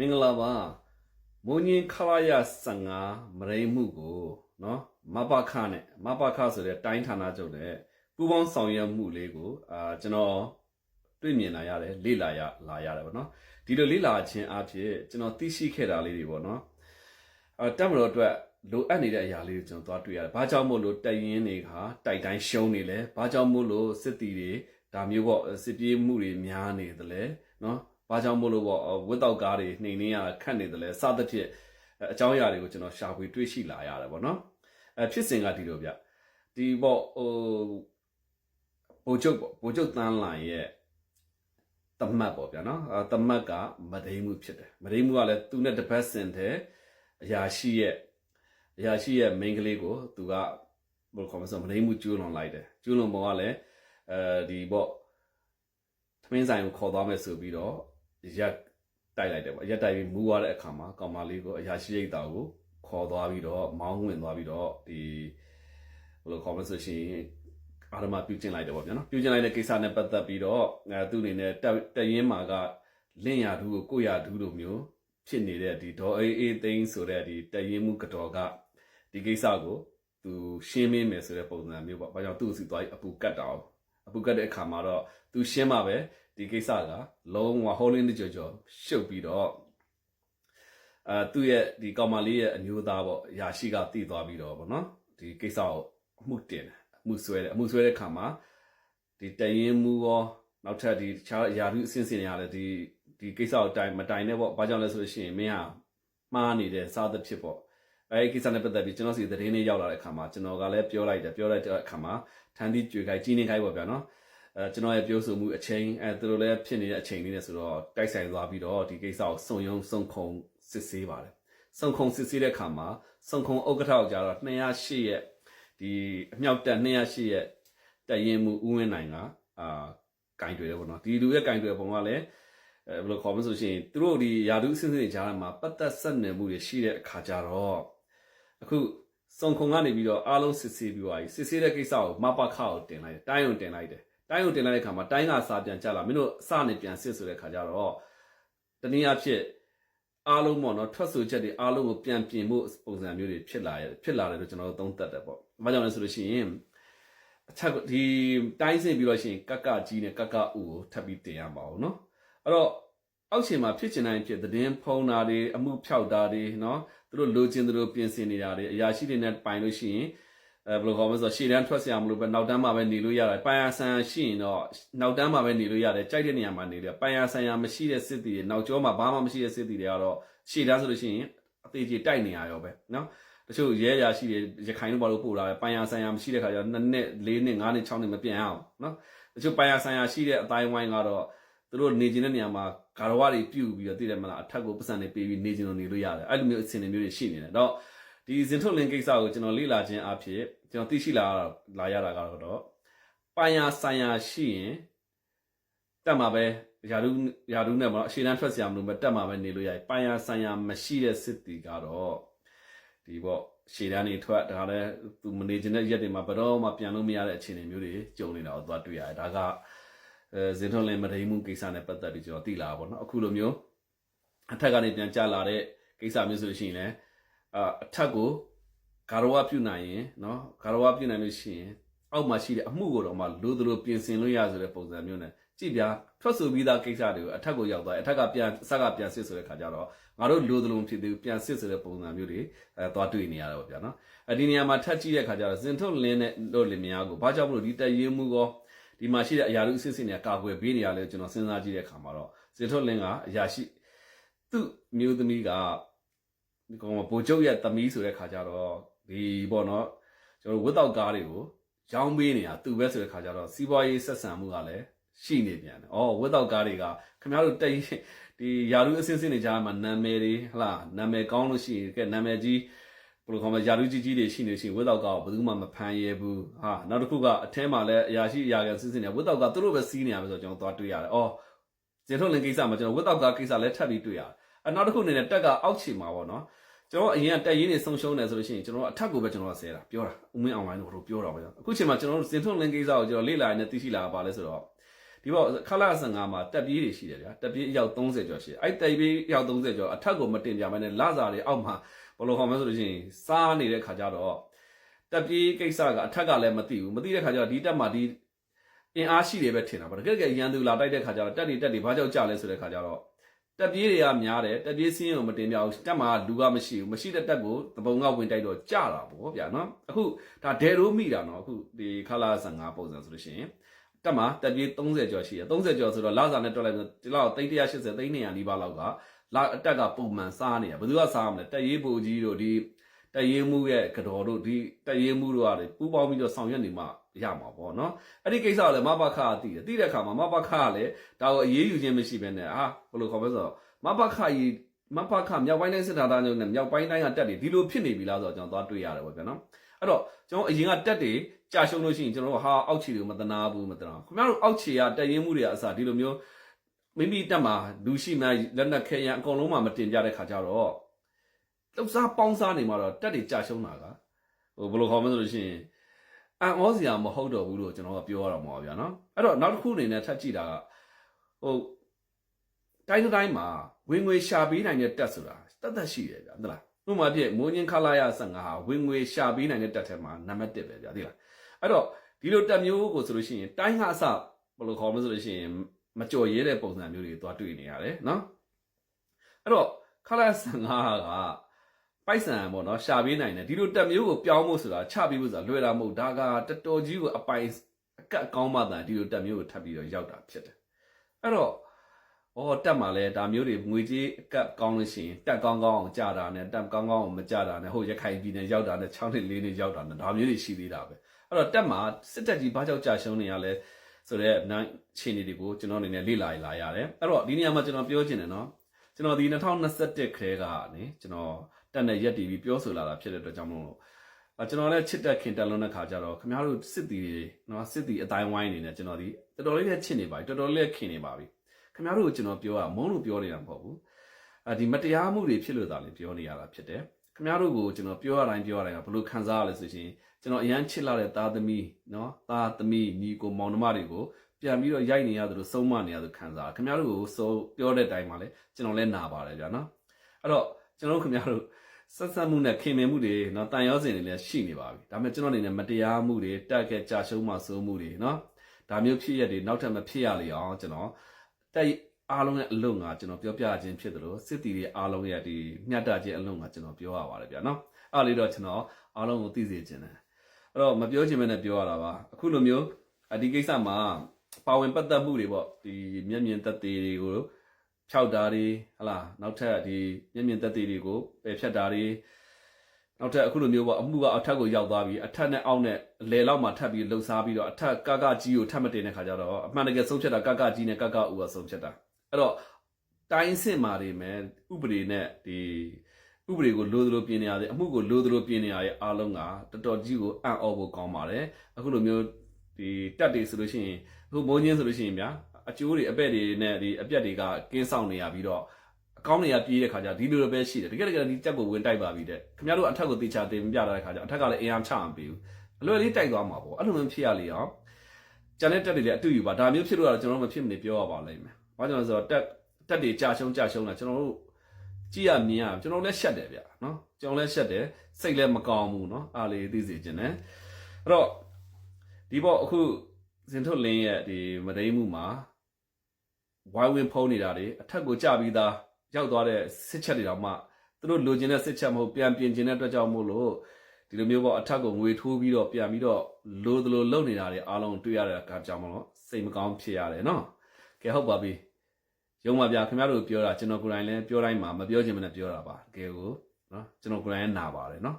မင်္ဂလာပါမုံညင်းခလာရ15မရိမှုကိုနော်မပခနဲ့မပခဆိုတဲ့တိုင်းဌာနချုပ်တဲ့ပူပေါင်းဆောင်ရွက်မှုလေးကိုအာကျွန်တော်တွေ့မြင်လာရတယ်လေ့လာရလာရတယ်ပေါ့နော်ဒီလိုလေ့လာခြင်းအဖြစ်ကျွန်တော်သိရှိခဲ့တာလေးတွေပေါ့နော်အာတက်မတော်အတွက်လိုအပ်နေတဲ့အရာလေးကိုကျွန်တော်သွားတွေ့ရတယ်။ဘာကြောင့်မို့လို့တိုက်ရင်တွေကတိုက်တိုင်းရှုံးနေလဲ။ဘာကြောင့်မို့လို့စစ်တီတွေဒါမျိုးပေါ့စစ်ပြေးမှုတွေများနေသလဲနော်။ ဘာကြောင့်မို့လို့ပေါ့ဝတ်တောက်ကားတွေနှိမ်နှင်းရခတ်နေသလဲစသဖြင့်အကြောင်းအရာတွေကိုကျွန်တော်ရှာဖွေတွေ့ရှိလာရတယ်ပေါ့နော်။အဲဖြစ်စဉ်ကဒီလိုဗျ။ဒီပေါ့ဟိုဘိုလ်ချုပ်ပေါ့ဘိုလ်ချုပ်တန်းလာရဲ့တမတ်ပေါ့ဗျာနော်အဲတမတ်ကမဒိမှုဖြစ်တယ်မဒိမှုကလည်းသူနဲ့တပတ်စင်တဲ့အရာရှိရဲ့အရာရှိရဲ့မိန်းကလေးကိုသူကဘယ်လိုခေါ်မလဲဆိုမဒိမှုကျူးလွန်လိုက်တယ်ကျူးလွန်ပုံကလည်းအဲဒီပေါ့သမင်းဆိုင်ကိုခေါ်သွားမယ်ဆိုပြီးတော့ ရက်တိုက်လိုက်တယ်ပေါ့ရက်တိုက်ပြီးမူသွားတဲ့အခါမှာကောင်မလေးကိုအရာရှိရိတ်တာကိုခေါ်သွားပြီးတော့မောင်းဝင်သွားပြီးတော့ဒီဘယ်လိုခေါ်မလဲဆိုရှင်အာရမပြုတ်ကျင်လိုက်တယ်ပေါ့ဗျာနော်ပြုတ်ကျင်လိုက်တဲ့ကိစ္စနဲ့ပတ်သက်ပြီးတော့အဲသူ့အနေနဲ့တရင်မာကလင့်ရဒူးကိုကိုရဒူးလိုမျိုးဖြစ်နေတဲ့ဒီဒေါ်အေးအေးသိန်းဆိုတဲ့ဒီတရင်မှုကတော်ကဒီကိစ္စကိုသူရှင်းမင်းမယ်ဆိုတဲ့ပုံစံမျိုးပေါ့။ဘာကြောင့်သူ့စီသွားအပူကတ်တာအပူကတ်တဲ့အခါမှာတော့သူရှင်းမှာပဲ ဒီကိစ္စကလုံးဝဟိုးလင်းတကြော်ကြော်ရှုပ်ပြီးတော့အဲသူ့ရဲ့ဒီကောင်မလေးရဲ့အမျိုးသားပေါ့ရာရှိကတည်သွားပြီးတော့ဗောနော်ဒီကိစ္စကိုအမှုတင်တယ်အမှုဆွဲတယ်အမှုဆွဲတဲ့ခါမှာဒီတရင်မှုရောနောက်ထပ်ဒီတခြားယာရုအဆင့်ဆင့်ရတယ်ဒီဒီကိစ္စကိုတိုင်မတိုင်နဲ့ပေါ့ဘာကြောင့်လဲဆိုလို့ရှိရင်မင်းဟာမှားနေတဲ့စားသဖြစ်ပေါ့အဲဒီကိစ္စနဲ့ပတ်သက်ပြီးကျွန်တော်စီသတင်းလေးရောက်လာတဲ့အခါမှာကျွန်တော်ကလည်းပြောလိုက်တယ်ပြောလိုက်တဲ့အခါမှာထန်းသီးကြွေခိုင်းကြီးနေခိုင်းပေါ့ဗျာနော် အဲကျွန်တော်ရဲ့ပြောဆိုမှုအချိန်အဲသူတို့လည်းဖြစ်နေတဲ့အချိန်လေးနဲ့ဆိုတော့တိုက်ဆိုင်သွားပြီးတော့ဒီကိစ္စကိုစုံယုံစုံခုံစစ်ဆေးပါတယ်စုံခုံစစ်ဆေးတဲ့အခါမှာစုံခုံဥက္ကဋ္ဌကိုကြတော့208ရဲ့ဒီအမြောက်တက်208ရဲ့တက်ရင်မှုဥဝင်းနိုင်ကအာကင်တွေတယ်ပေါ့နော်ဒီလူရဲ့ကင်တွေပုံကလည်းအဲဘယ်လိုခေါ်မလို့ဆိုရှင်သူတို့ဒီယာတုအစစ်စစ်ကြားထဲမှာပတ်သက်ဆက်နွယ်မှုတွေရှိတဲ့အခါကျတော့အခုစုံခုံကနေပြီးတော့အားလုံးစစ်ဆေးပြီးသွားပြီစစ်ဆေးတဲ့ကိစ္စကိုမပခကိုတင်လိုက်တယ်တိုင်းုံတင်လိုက်တယ် တိုင်းုံတင်လိုက်တဲ့ခါမှာတိုင်းကစာပြန်ကြလာမင်းတို့အစနဲ့ပြန်စစ်ဆိုတဲ့ခါကျတော့တနည်းအားဖြင့်အားလုံးပေါ့နော်ထွက်ဆိုချက်တွေအားလုံးကိုပြန်ပြင်ဖို့ပုံစံမျိုးတွေဖြစ်လာရဖြစ်လာတယ်လို့ကျွန်တော်တို့သုံးသပ်တယ်ပေါ့။ဘာကြောင့်လဲဆိုလို့ရှိရင်အချက်ဒီတိုင်းစင်ပြီးတော့ရှိရင်ကက်ကကြီးနဲ့ကက်ကဥကိုထပ်ပြီးတင်ရပါအောင်နော်။အဲ့တော့အောက်ခြေမှာဖြစ်ချင်တိုင်းဖြစ်သတင်းဖုံးတာတွေအမှုဖြောက်တာတွေနော်သူတို့လိုချင်သူတို့ပြင်ဆင်နေတာတွေအရာရှိတွေနဲ့ပိုင်လို့ရှိရင် အဲဘယ်လိုခေါ်မလဲဆိုတော့ရှေ့တန်းထွက်ဆရာမလို့ပဲနောက်တန်းမှာပဲနေလို့ရတယ်ပိုင်ယာဆန်ရှိရင်တော့နောက်တန်းမှာပဲနေလို့ရတယ်ကြိုက်တဲ့နေရာမှာနေလို့ပိုင်ယာဆန်ရမရှိတဲ့စစ်တီတွေနောက်ကျောမှာဘာမှမရှိတဲ့စစ်တီတွေကတော့ရှေ့တန်းဆိုလို့ရှိရင်အသေးကြီးတိုက်နေရရောပဲနော်တချို့ရဲရာရှိတွေရခိုင်တို့ဘာလို့ပို့လာလဲပိုင်ယာဆန်ရမရှိတဲ့ခါကျတော့2နှစ်4နှစ်5နှစ်6နှစ်မပြန်အောင်နော်တချို့ပိုင်ယာဆန်ရရှိတဲ့အတိုင်းဝိုင်းကတော့သူတို့နေကျင်တဲ့နေရာမှာဂါရဝတွေပြုတ်ပြီးတော့တည်တယ်မလားအထက်ကိုပတ်စံတွေပေးပြီးနေကျင်လို့နေလို့ရတယ်အဲ့လိုမျိုးအဆင်တွေမျိုးတွေရှိနေတယ်တော့ ဒီဇင်ထုတ်လင်းကိစ္စကိုကျွန်တော်လေ့လာခြင်းအဖြစ်ကျွန်တော်သိရှိလာလာရတာကတော့ပိုင်ယာဆိုင်ယာရှိရင်တက်မှာပဲယာရုယာရုနဲ့ပေါ့အရှေ့တန်းထွက်စရာမလိုပဲတက်မှာပဲနေလို့ရပိုင်ယာဆိုင်ယာမရှိတဲ့စစ်တီကတော့ဒီပေါ့ရှေ့တန်းနေထွက်ဒါလည်းသူမနေခြင်းတဲ့ရက်တွေမှာဘယ်တော့မှပြန်လို့မရတဲ့အခြေအနေမျိုးတွေကြုံနေတာကိုသွားတွေ့ရတယ်ဒါကအဲဇင်ထုတ်လင်းမတိမှုကိစ္စနဲ့ပတ်သက်ပြီးကျွန်တော်သိလာပါတော့နော်အခုလိုမျိုးအထက်ကနေပြန်ကြလာတဲ့ကိစ္စမျိုးဆိုရှင်လည်း အထက်ကိုဂါရဝပြုနိုင်ရင်နော်ဂါရဝပြုနိုင်လို့ရှိရင်အောက်မှာရှိတဲ့အမှုကိုတော့မှလိုသလိုပြင်ဆင်လို့ရဆိုတဲ့ပုံစံမျိုးနဲ့ကြည့်ဗျာထွက်ဆိုပြီးသားကိစ္စတွေကိုအထက်ကိုရောက်သွားအထက်ကပြန်အဆက်ကပြန်စစ်ဆိုတဲ့ခါကျတော့ငါတို့လိုသလိုဖြစ်သေးဘူးပြန်စစ်ဆိုတဲ့ပုံစံမျိုးတွေအဲသွားတွေ့နေရတာပေါ့ဗျာနော်အဲဒီနေရာမှာထပ်ကြည့်တဲ့ခါကျတော့ဇင်ထုတ်လင်းတဲ့လို့လင်မယားကိုဘာကြောင့်မလို့ဒီတက်ရေးမှုကောဒီမှာရှိတဲ့အရာတို့အစစ်စစ်နေကာကွယ်ပေးနေရလဲကျွန်တော်စဉ်းစားကြည့်တဲ့ခါမှာတော့ဇင်ထုတ်လင်းကအရာရှိသူ့မျိုးသမီးက ဒီကောင်ဗိုလ်ချုပ်ရဲ့သမီးဆိုတဲ့ခါကျတော့ဒီပေါ့နော်ကျွန်တော်ဝတ်တောက်ကားတွေကိုရောင်းပေးနေတာသူပဲဆိုတဲ့ခါကျတော့စီးပွားရေးဆက်ဆံမှုကလည်းရှိနေပြန်တယ်။အော်ဝတ်တောက်ကားတွေကခင်ဗျားတို့တိတ်ဒီယာရုအစင်းစင်းတွေကြားမှာနာမည်တွေဟလာနာမည်ကောင်းလို့ရှိရင်ကဲနာမည်ကြီးဘယ်လိုခေါ်မလဲယာရုကြီးကြီးတွေရှိနေရှိရင်ဝတ်တောက်ကဘယ်သူမှမဖမ်းရဲဘူး။ဟာနောက်တစ်ခုကအထဲမှာလည်းအရာရှိအရာခံစင်းစင်းတွေဝတ်တောက်ကသူတို့ပဲစီးနေရမယ်ဆိုတော့ကျွန်တော်သွားတွေ့ရတယ်။အော်ဇင်ထုတ်လင်ကိစ္စမှာကျွန်တော်ဝတ်တောက်ကကိစ္စလည်းထပ်ပြီးတွေ့ရတယ်။ အနောက်တစ်ခုအနေနဲ့တက်ကအောက်ချီမှာပေါ့နော်။ကျွန်တော်အရင်ကတက်ရင်းနေဆုံးရှုံးတယ်ဆိုလို့ရှိရင်ကျွန်တော်အထက်ကိုပဲကျွန်တော်ဆဲတာပြောတာဦးမင်းအောင်လိုင်းတို့ပြောတာပေါ့အခုချိန်မှာကျွန်တော်ဇင်ထုတ်လင်ကိစ္စကိုကျွန်တော်လေ့လာနေသိရှိလာတာပါလဲဆိုတော့ဒီပေါ့ခလာ15မှာတက်ပြေးတွေရှိတယ်ဗျာတက်ပြေးအယောက်30ကျော်ရှိတယ်အဲ့တက်ပြေးအယောက်30ကျော်အထက်ကိုမတင်ပြမနဲ့လစာတွေအောက်မှာဘယ်လိုဟောမလဲဆိုလို့ရှိရင်စားနေတဲ့ခါကျတော့တက်ပြေးကိစ္စကအထက်ကလည်းမသိဘူးမသိတဲ့ခါကျတော့ဒီတက်မှာဒီအင်အားရှိတယ်ပဲထင်တာပေါ့တကယ်တကယ်ရန်သူလာတိုက်တဲ့ခါကျတော့တက်တွေတက်တွေဘာကြောင့်ကြလဲဆိုတဲ့ခါကျတော့ တက်ပြေးတွေကများတယ်တက်ပြေးစင်းရုံမတင်ပြဘူးတက်မှာလူကမရှိဘူးမရှိတဲ့တက်ကိုတပုံကဝင်တိုက်တော့ကြတာပေါ့ဗျာနော်အခုဒါဒဲရိုးမိတာနော်အခုဒီခလာ15ပုံစံဆိုလို့ရှိရင်တက်မှာတက်ပြေး30ကျော်ရှိရ30ကျော်ဆိုတော့လစာနဲ့တွက်လိုက်လို့ဒီလောက်380 300နီးပါးလောက်ကလာအတက်ကပုံမှန်စားနေရဘယ်သူကစားမလဲတက်ရေးပူကြီးတို့ဒီ တက်ရေးမှုရဲ့ကတော်တို့ဒီတက်ရေးမှုတို့ကလေပူပေါင်းပြီးတော့ဆောင်ရွက်နေမှရမှာပေါ့နော်အဲ့ဒီကိစ္စကလည်းမဘခကတည်တယ်တည်တဲ့အခါမှာမဘခကလည်းဒါကိုအေးအေးယူခြင်းမရှိဘဲနဲ့အာဘယ်လိုခေါ်မလဲဆိုတော့မဘခကြီးမဘခမြောက်ပိုင်းတိုင်းစစ်သားသားညုံနဲ့မြောက်ပိုင်းတိုင်းကတက်တယ်ဒီလိုဖြစ်နေပြီလားဆိုတော့ကျွန်တော်သွားတွေ့ရတယ်ပေါ့ဗျာနော်အဲ့တော့ကျွန်တော်အရင်ကတက်တယ်ကြာရှုံးလို့ရှိရင်ကျွန်တော်တို့ဟာအောက်ခြေတွေကိုမတနာဘူးမတနာခင်ဗျားတို့အောက်ခြေကတရင်မှုတွေကအစားဒီလိုမျိုးမိမိတက်မှာလူရှိမှလက်နက်ခဲရန်အကုန်လုံးမှမတင်ကြတဲ့ခါကျတော့ လှုပ်ရှားပေါင်းစားနေမှာတော့တက်တွေကြာရှုံးတာကဟိုဘယ်လိုခေါ်မလဲဆိုလို့ရှိရင်အန်ဩစရာမဟုတ်တော့ဘူးလို့ကျွန်တော်ကပြောရတော့မှာပါဗျာနော်အဲ့တော့နောက်တစ်ခုအနေနဲ့ထပ်ကြည့်တာကဟိုတိုင်းတစ်တိုင်းမှာဝင်ငွေရှာပေးနိုင်တဲ့တက်ဆိုတာတတ်တတ်ရှိတယ်ဗျာဟုတ်လားဥပမာပြည့်မိုးညင်းခလာရ15ဟာဝင်ငွေရှာပေးနိုင်တဲ့တက်ထဲမှာနံပါတ်1ပဲဗျာသိလားအဲ့တော့ဒီလိုတက်မျိုးကိုဆိုလို့ရှိရင်တိုင်းကအစဘယ်လိုခေါ်မလဲဆိုလို့ရှိရင်မကြော်ရဲတဲ့ပုံစံမျိုးတွေသွားတွေ့နေရတယ်နော်အဲ့တော့ခလာ15က ပိုက်ဆံပေါ့နော်ရှာပေးနိုင်တယ်ဒီလိုတက်မျိုးကိုပြောင်းဖို့ဆိုတာချပေးဖို့ဆိုတာလွယ်တာမဟုတ်ဒါကတော်တော်ကြီးကိုအပိုင်အကတ်ကောင်းမှသာဒီလိုတက်မျိုးကိုထပ်ပြီးတော့ရောက်တာဖြစ်တယ်အဲ့တော့ဩတက်မှာလဲဒါမျိုးတွေငွေကြေးအကတ်ကောင်းလို့ရှိရင်တက်ကောင်းကောင်းအောင်ကြာတာနဲ့တက်ကောင်းကောင်းအောင်မကြာတာနဲ့ဟိုရခိုင်ပြည်နယ်ရောက်တာနဲ့6နှစ်4နှစ်ရောက်တာနဲ့ဒါမျိုးတွေရှိသေးတာပဲအဲ့တော့တက်မှာစစ်တက်ကြီးဘာကြောင့်ကြာရှုံးနေရလဲဆိုတော့နိုင်ခြေနေတွေကိုကျွန်တော်အနေနဲ့လေ့လာလာရတယ်အဲ့တော့ဒီနေရာမှာကျွန်တော်ပြောချင်တယ်နော် ကျွန်တော်ဒီ2021ခရဲကနိကျွန်တော်တက်နဲ့ရက်တီပြီးပြောဆိုလာတာဖြစ်တဲ့အတွက်ကြောင့်မလို့ကျွန်တော်လည်းချစ်တက်ခင်တက်လွန်းတဲ့ခါကျတော့ခင်ဗျားတို့စစ်တီတွေနော်စစ်တီအတိုင်းဝိုင်းနေနဲ့ကျွန်တော်ဒီတော်တော်လေးနဲ့ချစ်နေပါပြီတော်တော်လေးခင်နေပါပြီခင်ဗျားတို့ကိုကျွန်တော်ပြောတာမုန်းလို့ပြောနေတာမဟုတ်ဘူးအဒီမတရားမှုတွေဖြစ်လို့သာလေပြောနေရတာဖြစ်တယ်ခင်ဗျားတို့ကိုကျွန်တော်ပြောရတိုင်းပြောရတိုင်းကဘလို့ခံစားရလဲဆိုရှင်ကျွန်တော်အရန်ချစ်လာတဲ့သားသမီးနော်သားသမီးညီကိုမောင်နှမတွေကို ပြန်ပြီးတော့ရိုက်နေရသလိုဆုံးမနေရသလိုခံစားခင်ဗျားတို့ကိုဆိုပြောတဲ့အတိုင်းပါလေကျွန်တော်လည်းနာပါတယ်ဗျာနော်အဲ့တော့ကျွန်တော်ခင်ဗျားတို့ဆက်ဆက်မှုနဲ့ခင်မင်မှုတွေနော်တန်ရောစင်တွေလည်းရှိနေပါပြီဒါပေမဲ့ကျွန်တော်အနေနဲ့မတရားမှုတွေတက်ခဲ့ကြာရှုံးမှဆိုးမှုတွေနော်ဒါမျိုးဖြစ်ရတွေနောက်ထပ်မဖြစ်ရလေအောင်ကျွန်တော်တက်အားလုံးရဲ့အလုံးကကျွန်တော်ပြောပြခြင်းဖြစ်တယ်လို့စစ်တီတွေအားလုံးရဲ့ဒီမျှတခြင်းအလုံးကကျွန်တော်ပြောရပါတယ်ဗျာနော်အဲ့လေးတော့ကျွန်တော်အားလုံးကိုသိစေခြင်းတယ်အဲ့တော့မပြောချင်မနဲ့ပြောရတာပါအခုလိုမျိုးဒီကိစ္စမှာ ပါဝင်ပတ်သက်မှုတွေပေါ့ဒီမျက်မြင်သက်သေတွေကိုဖြောက်တာတွေဟလာနောက်ထပ်ဒီမျက်မြင်သက်သေတွေကိုပယ်ဖြတ်တာတွေနောက်ထပ်အခုလိုမျိုးပေါ့အမှုကအထက်ကိုရောက်သွားပြီးအထက်နဲ့အောက်နဲ့အလဲလောက်မှထပ်ပြီးလှုပ်ရှားပြီးတော့အထက်ကကကြီးကိုထပ်မတင်တဲ့ခါကျတော့အမှန်တကယ်ဆုံးဖြတ်တာကကကြီးနဲ့ကကဦးကဆုံးဖြတ်တာအဲ့တော့တိုင်းစင်မာတွေမယ်ဥပဒေနဲ့ဒီဥပဒေကိုလိုသလိုပြင်နေရတယ်အမှုကိုလိုသလိုပြင်နေရတဲ့အားလုံးကတော်တော်ကြီးကိုအံ့ဩဖို့ကောင်းပါတယ်အခုလိုမျိုးဒီတက်တွေဆိုလို့ရှိရင် အခုမိုးချင်းဆိုလို့ရှိရင်ဗျာအကျိုးတွေအပဲ့တွေနဲ့ဒီအပြက်တွေကကင်းဆောင်နေရပြီးတော့အကောင်းတွေကပြေးတဲ့ခါကျဒီလိုလိုပဲရှိတယ်တကယ်တကယ်ဒီတက်ကိုဝင်တိုက်ပါပြီတဲ့ခင်ဗျားတို့အထက်ကိုတေချာတင်ပြလာတဲ့ခါကျအထက်ကလည်းအင်အားချမပေးဘူးအလွယ်လေးတိုက်သွားမှာပေါ့အဲ့လိုမျိုးဖြစ်ရလေအောင်ကျန်တဲ့တက်တွေလည်းအတူယူပါဒါမျိုးဖြစ်လို့တော့ကျွန်တော်တို့မဖြစ်မနေပြောရပါလိမ့်မယ်ဘာကြောင့်လဲဆိုတော့တက်တက်တွေကြာရှုံးကြာရှုံးလာကျွန်တော်တို့ကြည့်ရမြင်ရကျွန်တော်လည်းရှက်တယ်ဗျာနော်ကျွန်တော်လည်းရှက်တယ်စိတ်လည်းမကောင်းဘူးနော်အားလေးသိစေခြင်းနဲ့အဲ့တော့ဒီပေါ့အခု စင်ထုတ်လင်းရဲ့ဒီမဒိမှုမှာဝိုင်းဝင်းဖုံးနေတာတွေအထက်ကိုကြပြီးသားရောက်သွားတဲ့စစ်ချက်တွေတော့မှသူတို့လိုချင်တဲ့စစ်ချက်မဟုတ်ပြန်ပြင်ချင်တဲ့အတွက်ကြောင့်မို့လို့ဒီလိုမျိုးပေါ့အထက်ကိုငွေထိုးပြီးတော့ပြန်ပြီးတော့လိုသလိုလုပ်နေတာတွေအားလုံးတွေ့ရတဲ့အခါကြောင့်မလို့စိတ်မကောင်းဖြစ်ရတယ်နော်ကဲဟုတ်ပါပြီရုံပါဗျာခင်ဗျားတို့ပြောတာကျွန်တော်ကိုယ်တိုင်လည်းပြောတိုင်းမှာမပြောချင်မနဲ့ပြောတာပါတကယ်ကိုနော်ကျွန်တော်ကိုယ်တိုင်လည်းနာပါတယ်နော်